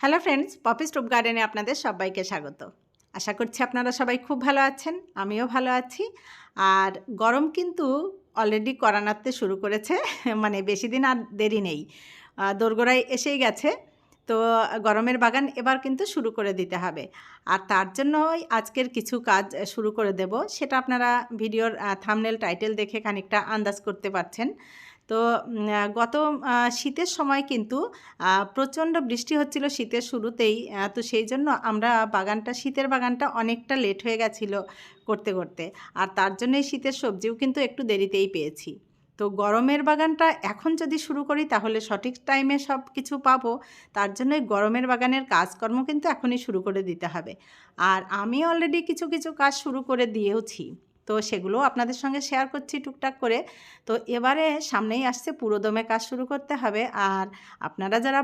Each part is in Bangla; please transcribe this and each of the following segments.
হ্যালো ফ্রেন্ডস পপি স্টোভ গার্ডেনে আপনাদের সবাইকে স্বাগত। আশা করছি আপনারা সবাই খুব ভালো আছেন, আমিও ভালো আছি। আর গরম কিন্তু অলরেডি করা নাড়তে শুরু করেছে মানে বেশি দিন আর দেরি নেই। দোরগোড়ায় এসেই গেছে, তো গরমের বাগান এবার কিন্তু শুরু করে দিতে হবে। আর তার জন্যই আজকের কিছু কাজ শুরু করে দেব, সেটা আপনারা ভিডিওর থামনেল টাইটেল দেখে খানিকটা আন্দাজ করতে পারছেন। তো গত শীতের সময় কিন্তু প্রচণ্ড বৃষ্টি হচ্ছিল শীতের শুরুতেই তো সেই জন্য আমরা বাগানটা, শীতের বাগানটা অনেকটা লেট হয়ে গেছিল করতে করতে। আর তার জন্যই শীতের সবজিও কিন্তু একটু দেরিতেই পেয়েছি। তো গরমের বাগানটা এখন যদি শুরু করি, তাহলে সঠিক টাইমে সব কিছু পাবো। তার জন্য এই গরমের বাগানের কাজকর্ম কিন্তু এখনই শুরু করে দিতে হবে। আর আমি অলরেডি কিছু কিছু কাজ শুরু করে দিয়েওছি। তো সেগুলো আপনাদের সঙ্গে শেয়ার করছি টুকটাক করে। তো এবারে সামনেই আসছে পুরোদমে কাজ শুরু করতে হবে। আর আপনারা যারা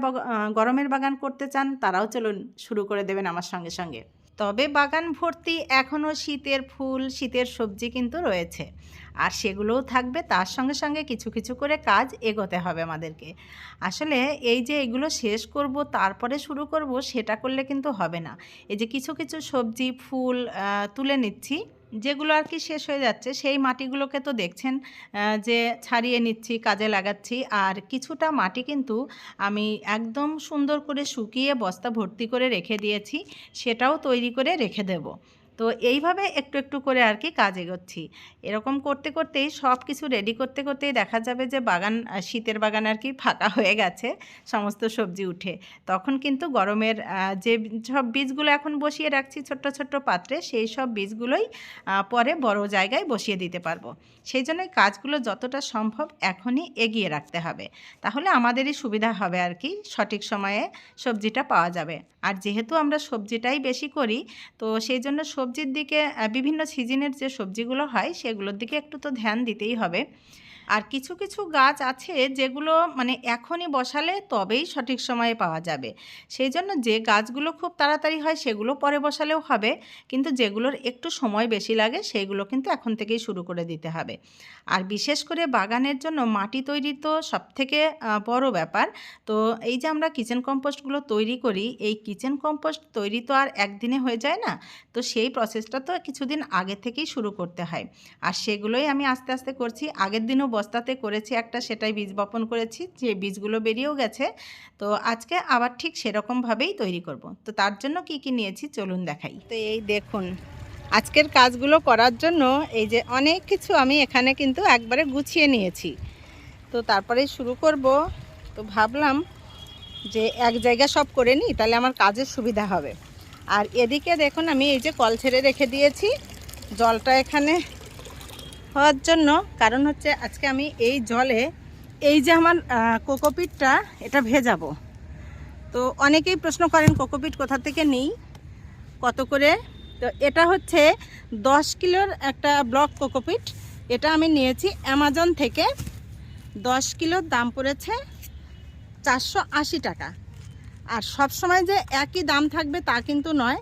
গরমের বাগান করতে চান, তারাও চলুন শুরু করে দেবেন আমার সঙ্গে সঙ্গে। তবে বাগান ভর্তি এখনও শীতের ফুল, শীতের সবজি কিন্তু রয়েছে। আর সেগুলোও থাকবে, তার সঙ্গে সঙ্গে কিছু কিছু করে কাজ এগোতে হবে আমাদেরকে। আসলে এই যে এগুলো শেষ করব, তারপরে শুরু করব, সেটা করলে কিন্তু হবে না। এই যে কিছু কিছু সবজি, ফুল তুলে নিচ্ছি, যেগুলো আর কি শেষ হয়ে যাচ্ছে, সেই মাটিগুলোকে তো দেখছেন যে ছাড়িয়ে নিচ্ছি, কাজে লাগাচ্ছি। আর কিছুটা মাটি কিন্তু আমি একদম সুন্দর করে শুকিয়ে বস্তা ভর্তি করে রেখে দিয়েছি, সেটাও তৈরি করে রেখে দেব। তো এইভাবে একটু একটু করে আর কি কাজ এগোচ্ছি। এরকম করতে, করতেই সব কিছু রেডি করতে, করতেই দেখা যাবে যে বাগান শীতের বাগান আর কি ফাঁকা হয়ে গেছে, সমস্ত সবজি উঠে। তখন কিন্তু গরমের যে সব বীজগুলো এখন বসিয়ে রাখছি ছোট্ট ছোট্ট পাত্রে, সেই সব বীজগুলোই পরে বড় জায়গায় বসিয়ে দিতে পারব। সেই জন্যই কাজগুলো যতটা সম্ভব এখনই এগিয়ে রাখতে হবে। তাহলে আমাদেরই সুবিধা হবে আর কি, সঠিক সময়ে সবজিটা পাওয়া যাবে। আর যেহেতু আমরা সবজিটাই বেশি করি, তো সেই জন্য সবজির দিকে বিভিন্ন সিজনের যে সবজিগুলো হয় সেগুলোর দিকে একটু তো ধ্যান দিতেই হবে। আর কিছু কিছু গাছ আছে যেগুলো মানে এখনই বসালে তবেই সঠিক সময়ে পাওয়া যাবে। সেই জন্য যে গাছগুলো খুব তাড়াতাড়ি হয় সেগুলো পরে বসালেও হবে, কিন্তু যেগুলোর একটু সময় বেশি লাগে সেইগুলো কিন্তু এখন থেকেই শুরু করে দিতে হবে। আর বিশেষ করে বাগানের জন্য মাটি তৈরি তো সবথেকে বড় ব্যাপার। তো এই যে আমরা কিচেন কম্পোস্টগুলো তৈরি করি, এই কিচেন কম্পোস্ট তৈরি তো আর একদিনে হয়ে যায় না, তো সেই প্রসেসটা তো কিছুদিন আগে থেকেই শুরু করতে হয়। আর সেগুলোই আমি আস্তে আস্তে করছি। আগের দিনও বস্তাতে করেছি একটা, সেটাই বীজ বপন করেছি, যে বীজগুলো বেরিয়েও গেছে। তো আজকে আবার ঠিক সেরকমভাবেই তৈরি করব। তো তার জন্য কি কি নিয়েছি চলুন দেখাই। তো এই দেখুন, আজকের কাজগুলো করার জন্য এই যে অনেক কিছু আমি এখানে কিন্তু একবারে গুছিয়ে নিয়েছি। তো তারপরে শুরু করব। তো ভাবলাম যে এক জায়গা সব করে নিই, তাহলে আমার কাজের সুবিধা হবে। আর এদিকে দেখুন, আমি এই যে কল ছেড়ে রেখে দিয়েছি। জলটা এখানে হওয়ার জন্য, কারণ হচ্ছে আজকে আমি এই জলে এই যে আমার কোকোপিটটা, এটা ভেজাবো। তো অনেকেই প্রশ্ন করেন, কোকোপিট কোথা থেকে নিই? কত করে? তো এটা হচ্ছে দশ কিলোর একটা ব্লক কোকোপিট। এটা আমি নিয়েছি অ্যামাজন থেকে। দশ কিলোর দাম পড়েছে চারশো আশি টাকা। আর সব সময় যে একই দাম থাকবে তা কিন্তু নয়।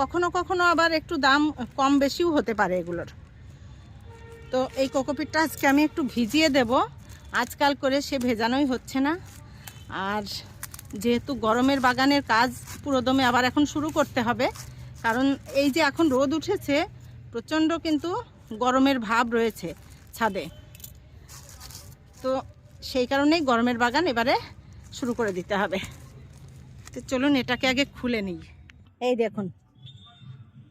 কখনো কখনো আবার একটু দাম কম বেশিও হতে পারে এগুলোর। তো এই কোকোপিটটা আজকে আমি একটু ভিজিয়ে দেব। আজকাল করে সে ভেজানোই হচ্ছে না। আর যেহেতু গরমের বাগানের কাজ পুরোদমে আবার এখন শুরু করতে হবে, কারণ এই যে এখন রোদ উঠেছে, প্রচণ্ড কিন্তু গরমের ভাব রয়েছে ছাদে। তো সেই কারণেই গরমের বাগান এবারে শুরু করে দিতে হবে। তো চলুন এটাকে আগে খুলে নিই। এই দেখুন,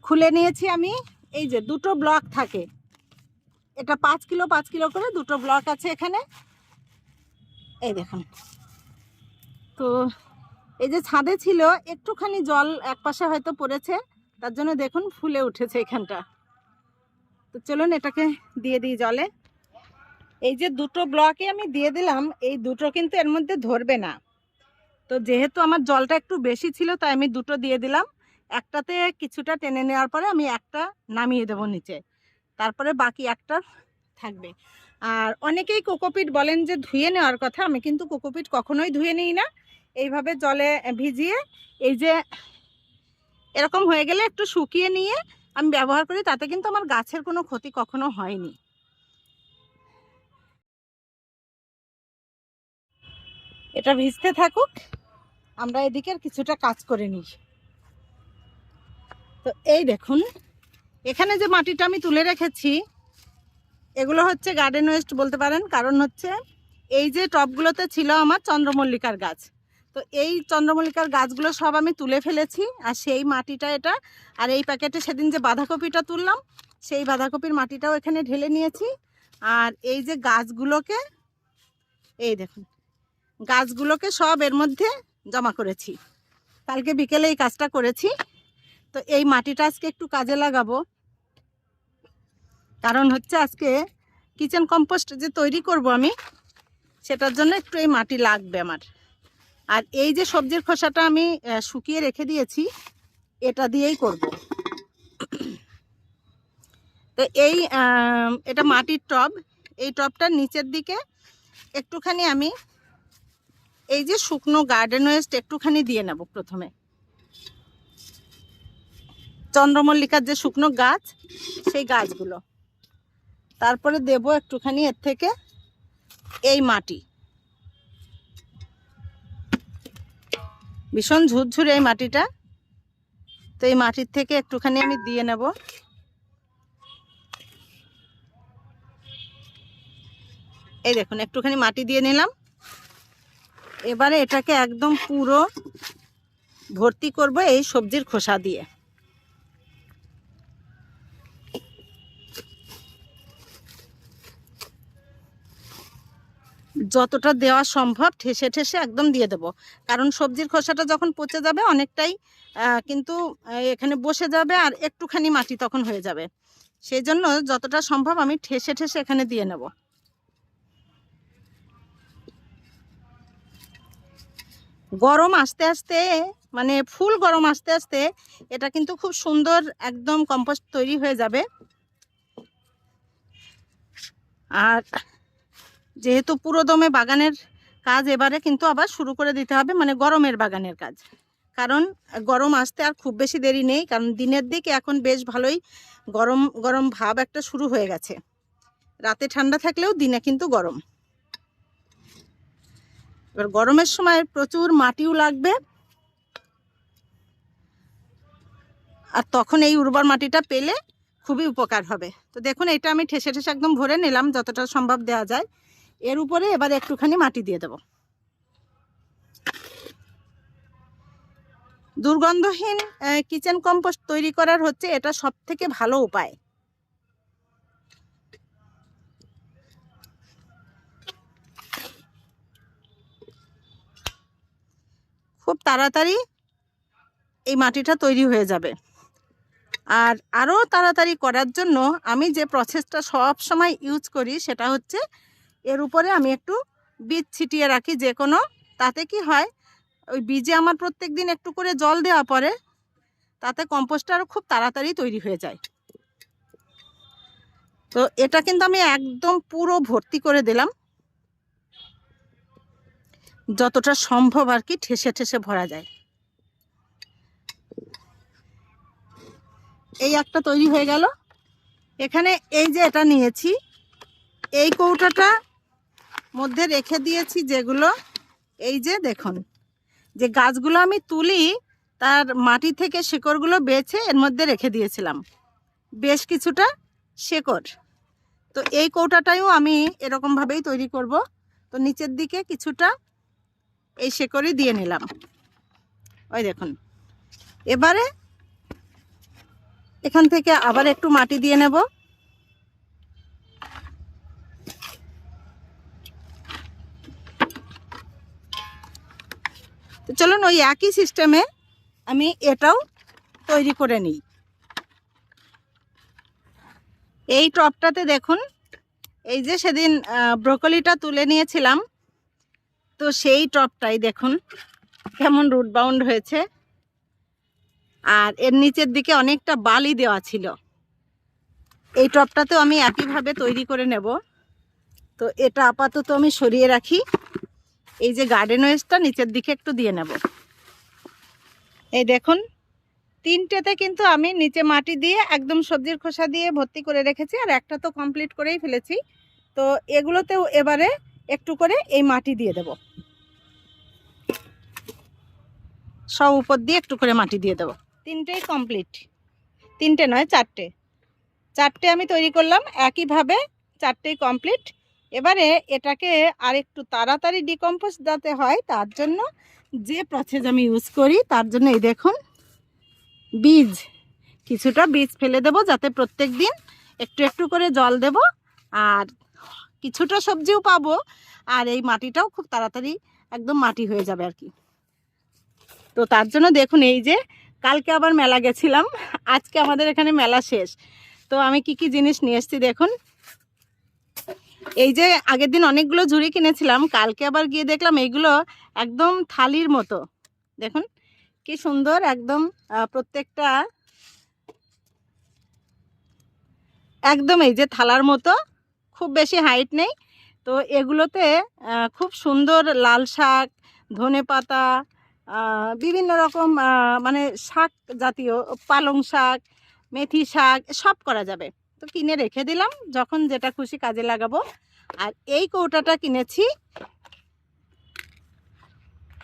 খুলে নিয়েছি আমি। এই যে দুটো ব্লক থাকে এটা পাঁচ কিলো পাঁচ কিলো করে দুটো ব্লক আছে এখানে। এই দেখুন। তো এই যে ছাদে ছিল, একটুখানি জল এক পাশে হয়তো পড়েছে, তার জন্য দেখুন ফুলে উঠেছে এখানটা। তো চলুন এটাকে দিয়ে দিই জলে। এই যে দুটো ব্লকে আমি দিয়ে দিলাম, এই দুটো কিন্তু এর মধ্যে ধরবে না। তো যেহেতু আমার জলটা একটু বেশি ছিল, তাই আমি দুটো দিয়ে দিলাম। একটাতে কিছুটা টেনে নেওয়ার পরে আমি একটা নামিয়ে দেবো নিচে। তারপরে বাকি একটা থাকবে। আর অনেকেই কোকোপিট বলেন যে ধুয়ে নেওয়ার কথা, আমি কিন্তু কোকোপিট কখনোই ধুয়ে নিই না। এইভাবে জলে ভিজিয়ে এই যে এরকম হয়ে গেলে একটু শুকিয়ে নিয়ে আমি ব্যবহার করি, তাতে কিন্তু আমার গাছের কোনো ক্ষতি কখনো হয়নি। এটা ভিজতে থাকুক, আমরা এদিকের কিছুটা কাজ করে নিই। তো এই দেখুন এখানে যে মাটিটা আমি তুলে রেখেছি, এগুলো হচ্ছে গার্ডেন ওয়েস্ট বলতে পারেন। কারণ হচ্ছে এই যে টবগুলোতে ছিল আমার চন্দ্রমল্লিকার গাছ। তো এই চন্দ্রমল্লিকার গাছগুলো সব আমি তুলে ফেলেছি, আর সেই মাটিটা এটা, আর এই প্যাকেটে সেদিন যে বাঁধাকপিটা তুললাম, সেই বাঁধাকপির মাটিটাও এখানে ঢেলে নিয়েছি। আর এই যে গাছগুলোকে, এই দেখুন, গাছগুলোকে সব এর মধ্যে জমা করেছি। কালকে বিকেলে এই কাজটা করেছি। তো এই মাটিটা আজকে একটু কাজে লাগাবো। কারণ হচ্ছে আজকে কিচেন কম্পোস্ট যে তৈরি করব আমি, সেটার জন্য একটু এই মাটি লাগবে আমার। আর এই যে সবজির খোসাটা আমি শুকিয়ে রেখে দিয়েছি, এটা দিয়েই করব। তো এই এটা মাটির টব। এই টবটার নিচের দিকে একটুখানি আমি, এই যে শুকনো গার্ডেন ওয়েস্ট একটুখানি দিয়ে নেব প্রথমে। চন্দ্রমল্লিকার যে শুকনো গাছ, সেই গাছগুলো। তারপরে দেব একটুখানি এর থেকে এই মাটি। ভীষণ ঝুরঝুরে এই মাটিটা। তো এই মাটির থেকে একটুখানি আমি দিয়ে নেব। এই দেখুন, একটুখানি মাটি দিয়ে নিলাম। এবারে এটাকে একদম পুরো ভর্তি করব এই সবজির খোসা দিয়ে। যতটা দেওয়া সম্ভব ঠেসে ঠেসে একদম দিয়ে দেব। কারণ সবজির খোসাটা যখন পচে যাবে অনেকটাই কিন্তু এখানে বসে যাবে আর একটুখানি মাটি তখন হয়ে যাবে। সেই জন্য যতটা সম্ভব আমি ঠেসে ঠেসে এখানে দিয়ে নেব। গরম আস্তে আস্তে মানে ফুল গরম আস্তে আস্তে, এটা কিন্তু খুব সুন্দর একদম কম্পোস্ট তৈরি হয়ে যাবে। আর যেহেতু পুরোদমে বাগানের কাজ এবারে কিন্তু আবার শুরু করে দিতে হবে মানে গরমের বাগানের কাজ। কারণ গরম আসতে আর খুব বেশি দেরি নেই, কারণ দিনের দিকে এখন বেশ ভালোই গরম গরম ভাব একটা শুরু হয়ে গেছে। রাতে ঠান্ডা থাকলেও দিনে কিন্তু গরম। এবার গরমের সময় প্রচুর মাটিও লাগবে। আর তখন এই উর্বর মাটিটা পেলে খুবই উপকার হবে। তো দেখুন, এটা আমি ঠেসে ঠেসে একদম ভরে নিলাম, যতটা সম্ভব দেওয়া যায়। এর উপরে এবার একটুখানি মাটি দিয়ে দেব। দুর্গন্ধহীন কিচেন কম্পোস্ট তৈরি করার হচ্ছে এটা সব থেকে ভালো উপায়। খুব তাড়াতাড়ি এই মাটিটা তৈরি হয়ে যাবে। আর আরও তাড়াতাড়ি করার জন্য আমি যে প্রসেসটা সব সময় ইউজ করি সেটা হচ্ছে এর উপরে আমি একটু বীজ ছিটিয়ে রাখি যে কোনো। তাতে কি হয়, ওই বীজে আমার প্রত্যেক দিন একটু করে জল দেওয়া পরে তাতে কম্পোস্টটা আরও খুব তাড়াতাড়ি তৈরি হয়ে যায়। তো এটা কিন্তু আমি একদম পুরো ভর্তি করে দিলাম। যতটা সম্ভব আর কি ঠেসে ঠেসে ভরা যায়। এই একটা তৈরি হয়ে গেল। এখানে এই যে এটা নিয়েছি, এই কৌটাটা মধ্যে রেখে দিয়েছি যেগুলো, এই যে দেখুন, যে গাছগুলো আমি তুলি, তার মাটি থেকে শেকড়গুলো বেছে এর মধ্যে রেখে দিয়েছিলাম। বেশ কিছুটা শেকড়। তো এই কৌটাটাইও আমি এরকমভাবেই তৈরি করব। তো নিচের দিকে কিছুটা এই শেকড়ই দিয়ে নিলাম। ওই দেখুন। এবারে এখান থেকে আবার একটু মাটি দিয়ে নেব। তো চলুন ওই একই সিস্টেমে আমি এটাও তৈরি করে নিই। এই টপটাতে দেখুন, এই যে সেদিন ব্রোকলিটা তুলে নিয়েছিলাম, তো সেই টপটাই দেখুন কেমন রুট বাউন্ড হয়েছে। আর এর নিচের দিকে অনেকটা বালি দেওয়া ছিল। এই টপটাতেও আমি একইভাবে তৈরি করে নেব। তো এটা আপাতত আমি সরিয়ে রাখি। এই যে গার্ডেন ওয়েস্টটা নিচের দিকে একটু দিয়ে নেব। এই দেখুন, তিনটেতে কিন্তু আমি নিচে মাটি দিয়ে একদম সবজির খোসা দিয়ে ভর্তি করে রেখেছি আর একটা তো কমপ্লিট করেই ফেলেছি। তো এগুলোতেও এবারে একটু করে এই মাটি দিয়ে দেব। সব উপর দিয়ে একটু করে মাটি দিয়ে দেবো। তিনটেই কমপ্লিট তিনটে নয়, চারটে। চারটে আমি তৈরি করলাম। একইভাবে চারটেই কমপ্লিট এবারে এটাকে আর একটু তাড়াতাড়ি ডিকম্পোজ যাতে হয়, তার জন্য যে প্রসেস আমি ইউজ করি, তার জন্য এই দেখুন, বীজ, কিছুটা বীজ ফেলে দেব যাতে প্রত্যেক দিন একটু একটু করে জল দেব আর কিছুটা সবজিও পাবো আর এই মাটিটাও খুব তাড়াতাড়ি একদম মাটি হয়ে যাবে আর কি। তো তার জন্য দেখুন, এই যে কালকে আবার মেলা গেছিলাম, আজকে আমাদের এখানে মেলা শেষ। তো আমি কি কি জিনিস নিয়ে এসেছি দেখুন এই যে আগের দিন অনেকগুলো ঝুড়ি কিনেছিলাম, কালকে আবার গিয়ে দেখলাম এইগুলো একদম থালির মতো। দেখুন, কি সুন্দর একদম প্রত্যেকটা একদম এই যে থালার মতো, খুব বেশি হাইট নেই। তো এগুলোতে খুব সুন্দর লাল শাক, ধনে পাতা বিভিন্ন রকম মানে শাক জাতীয়, পালং শাক, মেথি শাক, সব করা যাবে। তো কিনে রেখে দিলাম, যখন যেটা খুশি কাজে লাগাবো। আর এই কৌটাটা কিনেছি।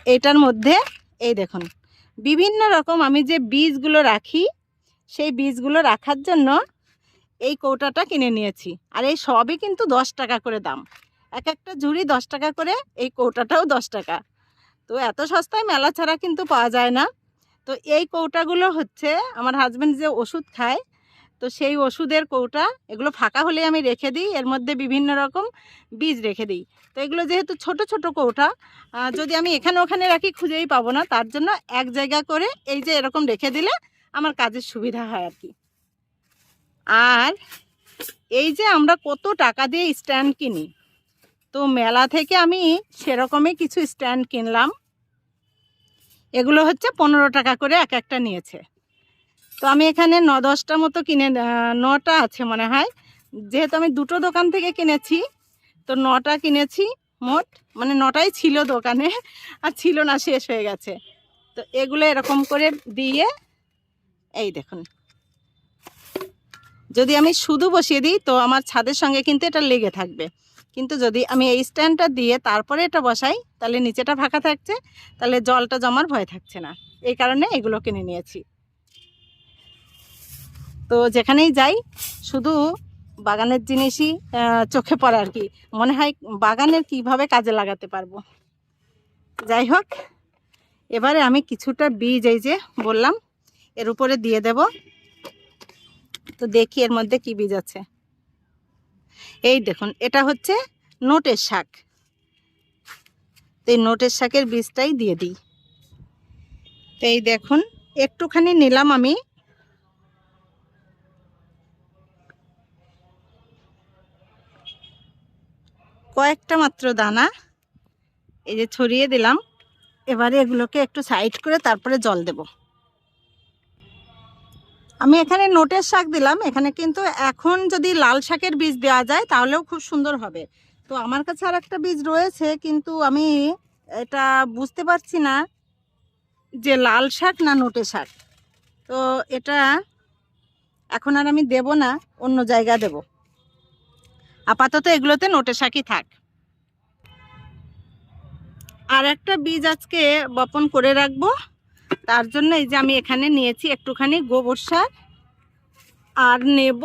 এইটার মধ্যে, এই দেখুন, বিভিন্ন রকম আমি যে বীজগুলো রাখি, সেই বীজগুলো রাখার জন্য এই কৌটাটা কিনে নিয়েছি। আর এই সবই কিন্তু দশ টাকা করে দাম। এক একটা ঝুড়ি দশ টাকা করে, এই কৌটাটাও দশ টাকা। তো এত সস্তায় মেলা ছাড়া কিন্তু পাওয়া যায় না। তো এই কৌটাগুলো হচ্ছে, আমার হাজব্যান্ড যে ওষুধ খায় তো সেই ওষুধের কৌটা, এগুলো ফাঁকা হলে আমি রেখে দিই, এর মধ্যে বিভিন্ন রকম বীজ রেখে দিই। তো এগুলো যেহেতু ছোট ছোট কৌটা যদি আমি এখানে ওখানে রাখি খুঁজেই পাবো না, তার জন্য এক জায়গা করে এই যে এরকম রেখে দিলে আমার কাজের সুবিধা হয় আর কি। আর এই যে আমরা কত টাকা দিয়ে স্ট্যান্ড কিনি, তো মেলা থেকে আমি সেরকমই কিছু স্ট্যান্ড কিনলাম। এগুলো হচ্ছে পনেরো টাকা করে এক একটা নিয়েছে। তো আমি এখানে ন দশটা মতো কিনে নটা আছে মনে হয়। যেহেতু আমি দুটো দোকান থেকে কিনেছি, তো নটা কিনেছি মোট। মানে নটাই ছিল দোকানে, আর ছিল না, শেষ হয়ে গেছে। তো এগুলো এরকম করে দিয়ে, এই দেখুন। যদি আমি শুধু বসিয়ে দিই, তো আমার ছাদের সঙ্গে কিন্তু এটা লেগে থাকবে। কিন্তু যদি আমি এই স্ট্যান্ডটা দিয়ে তারপরে এটা বসাই, তাহলে নিচেটা ফাঁকা থাকছে, তাহলে জলটা জমার ভয় থাকছে না। এই কারণে এগুলো কিনে নিয়েছি। তো যেখানেই যাই, শুধু বাগানের জিনিসই চোখে পড়ে আর কি। মনে হয় বাগানের কীভাবে কাজে লাগাতে পারব। যাই হোক, এবারে আমি কিছুটা বীজ এই যে বললাম, এর উপরে দিয়ে দেব। তো দেখি এর মধ্যে কি বীজ আছে। এই দেখুন, এটা হচ্ছে নোটের শাক। তো এই নোটের শাকের বীজটাই দিয়ে দিই। তো এই দেখুন, একটুখানি নিলাম আমি। কয়েকটা মাত্র দানা এই যে ছড়িয়ে দিলাম। এবারে এগুলোকে একটু সাইড করে তারপরে জল দেব। আমি এখানে নোটের শাক দিলাম। এখানে কিন্তু এখন যদি লাল শাকের বীজ দেওয়া যায় তাহলেও খুব সুন্দর হবে। তো আমার কাছে আর একটা বীজ রয়েছে, কিন্তু আমি এটা বুঝতে পারছি না যে লাল শাক না নোটে শাক। তো এটা এখন আর আমি দেব না, অন্য জায়গা দেব। আপাতত এগুলোতে নোটে শাকই থাক। আর একটা বীজ আজকে বপন করে রাখব। তার জন্য এই যে আমি এখানে নিয়েছি একটুখানি গোবর সার। আর নেব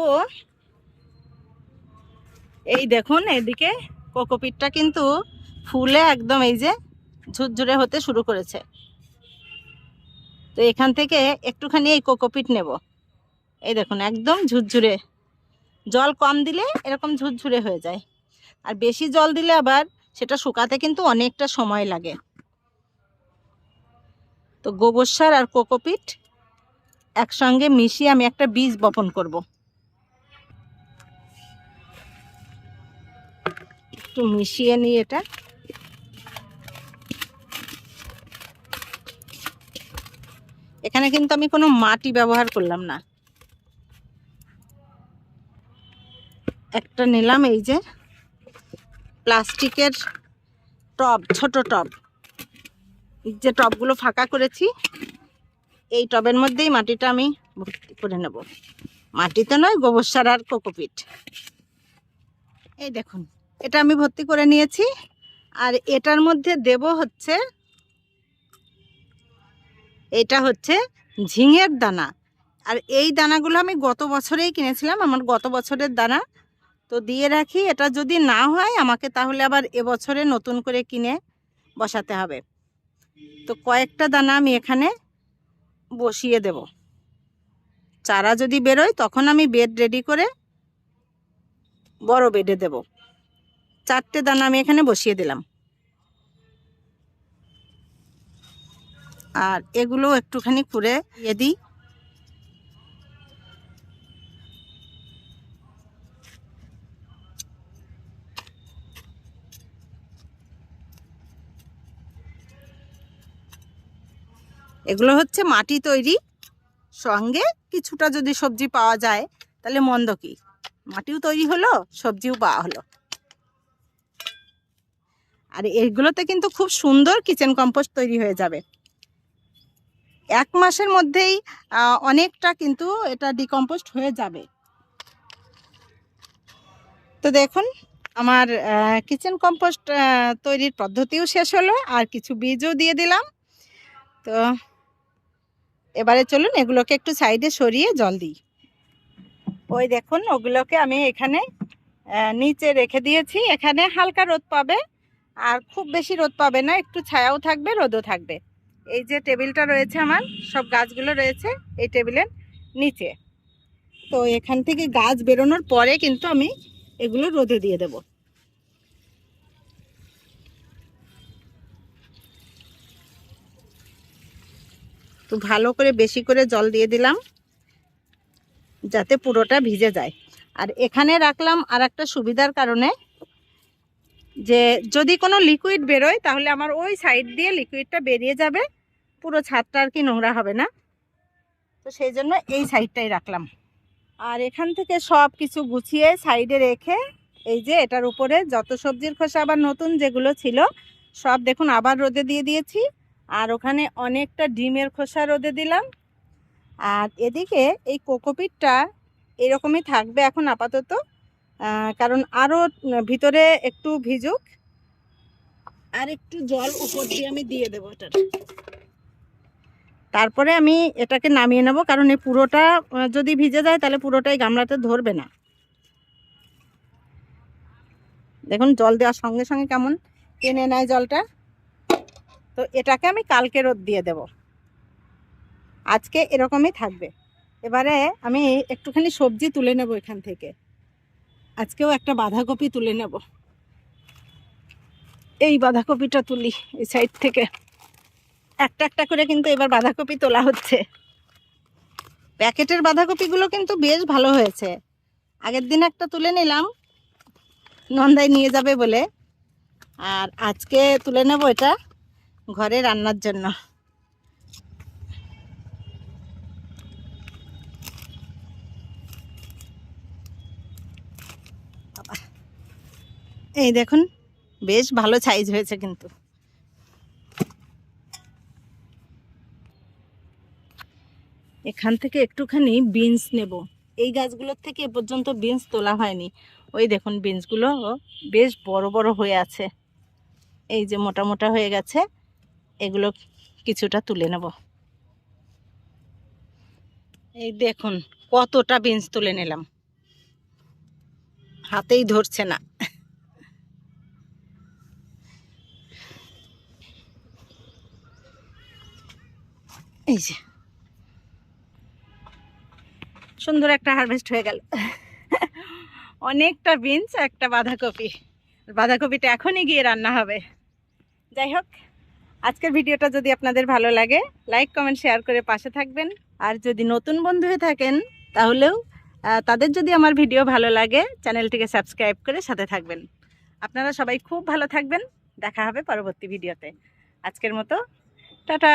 এই দেখুন এদিকে কোকোপিটটা কিন্তু ফুলে একদম এই যে ঝুরঝুরে হতে শুরু করেছে। তো এখান থেকে একটুখানি এই কোকোপিট নেব। এই দেখুন একদম ঝুরঝুরে জল কম দিলে এরকম ঝুরঝুরে হয়ে যায়। আর বেশি জল দিলে আবার সেটা শুকাতে কিন্তু অনেকটা সময় লাগে। তো গোবর সার আর কোকোপিট একসঙ্গে মিশিয়ে আমি একটা বীজ বপন করব। একটু মিশিয়ে নিই এটা। এখানে কিন্তু আমি কোনো মাটি ব্যবহার করলাম না। একটা নিলাম, এই যে প্লাস্টিকের টব, ছোট টব। যে টবগুলো ফাঁকা করেছি, এই টবের মধ্যেই মাটিটা আমি ভর্তি করে নেব। মাটিতে নয়, গোবর সার আর কোকোপিট। এই দেখুন, এটা আমি ভর্তি করে নিয়েছি। আর এটার মধ্যে দেব হচ্ছে, এটা হচ্ছে ঝিঙের দানা। আর এই দানাগুলো আমি গত বছরেই কিনেছিলাম, আমার গত বছরের দানা। তো দিয়ে রাখি। এটা যদি না হয়, আমাকে তাহলে আবার এবছরে নতুন করে কিনে বসাতে হবে। তো কয়েকটা দানা আমি এখানে বসিয়ে দেব। চারা যদি বেরোয়, তখন আমি বেড রেডি করে বড় বেডে দেব। চারটে দানা আমি এখানে বসিয়ে দিলাম। আর এগুলো একটুখানি খুঁড়ে দিয়ে দিই। এগুলো হচ্ছে মাটি তৈরি। সঙ্গে কিছুটা যদি সবজি পাওয়া যায়, তাহলে মন্দ কি? মাটিও তৈরি হলো, সবজিও পাওয়া হলো। আর এইগুলোতে কিন্তু খুব সুন্দর কিচেন কম্পোস্ট তৈরি হয়ে যাবে। এক মাসের মধ্যেই অনেকটা কিন্তু এটা ডিকম্পোস্ট হয়ে যাবে। তো দেখুন, আমার কিচেন কম্পোস্ট তৈরির পদ্ধতিও শেষ হলো, আর কিছু বীজও দিয়ে দিলাম। তো এবারে চলুন এগুলোকে একটু সাইডে সরিয়ে জল দিই। ওই দেখুন, ওগুলোকে আমি এখানে নিচে রেখে দিয়েছি। এখানে হালকা রোদ পাবে, আর খুব বেশি রোদ পাবে না, একটু ছায়াও থাকবে, রোদও থাকবে। এই যে টেবিলটা রয়েছে আমার, সব গাছগুলো রয়েছে এই টেবিলের নিচে। তো এখান থেকে গাছ বেরোনোর পরে কিন্তু আমি এগুলো রোদে দিয়ে দেব। তো ভালো করে বেশি করে জল দিয়ে দিলাম, যাতে পুরোটা ভিজে যায়। আর এখানে রাখলাম আর একটা সুবিধার কারণে যে যদি কোনো লিকুইড বেরোয়, তাহলে আমার ওই সাইড দিয়ে লিকুইডটা বেরিয়ে যাবে, পুরো ছাদটা আর কি নোংরা হবে না। তো সেই জন্য এই সাইডটাই রাখলাম। আর এখান থেকে সব কিছু গুছিয়ে সাইডে রেখে এই যে এটার উপরে যত সবজির খোসা আবার নতুন যেগুলো ছিল, সব দেখুন আবার রোদে দিয়ে দিয়েছি। আর ওখানে অনেকটা ডিমের খোসা রোদে দিলাম। আর এদিকে এই কোকোপিটটা এরকমই থাকবে এখন আপাতত কারণ আরও ভিতরে একটু ভিজুক। আর একটু জল উপর দিয়ে আমি দিয়ে দেবো এটার তারপরে আমি এটাকে নামিয়ে নেব, কারণ এই পুরোটা যদি ভিজে যায় তাহলে পুরোটাই গামলাতে ধরবে না। দেখুন, জল দেওয়ার সঙ্গে সঙ্গে কেমন টেনে নেয় জলটা। তো এটাকে আমি কালকে রোদ দিয়ে দেব। আজকে এরকমই থাকবে। এবারে আমি একটুখানি সবজি তুলে নেব এখান থেকে। আজকেও একটা বাঁধাকপি তুলে নেব। এই বাঁধাকপিটা তুলি এই সাইড থেকে। একটা একটা করে কিন্তু এবার বাঁধাকপি তোলা হচ্ছে। প্যাকেটের বাঁধাকপিগুলো কিন্তু বেশ ভালো হয়েছে। আগের দিন একটা তুলে নিলাম। নন্দায় নিয়ে যাবে বলে। আর আজকে তুলে নেব এটা ঘরে রান্নার জন্য। এই দেখুন, বেশ ভালো সাইজ হয়েছে কিন্তু। এখান থেকে একটুখানি বিনস নেব। এই গাছগুলোর থেকে এ পর্যন্ত বিনস তোলা হয়নি। ওই দেখুন বিনসগুলো বেশ বড় বড় হয়ে আছে। এই যে মোটা মোটা হয়ে গেছে। এগুলো কিছুটা তুলে নেব। এই দেখুন, কতটা বিনস তুলে নিলাম। হাতেই ধরছে না। এই যে। সুন্দর একটা হারভেস্ট হয়ে গেল। অনেকটা বিনস একটা বাঁধাকপি। বাঁধাকপিটা এখনই গিয়ে রান্না হবে। যাই হোক। আজকের ভিডিওটা যদি আপনাদের ভালো লাগে লাইক কমেন্ট শেয়ার করে পাশে থাকবেন। আর যদি নতুন বন্ধু হয়ে থাকেন, তাহলেও তাদের যদি আমার ভিডিও ভালো লাগে, চ্যানেলটিকে সাবস্ক্রাইব করে সাথে থাকবেন। আপনারা সবাই খুব ভালো থাকবেন। দেখা হবে পরবর্তী ভিডিওতে। আজকের মতো, টাটা!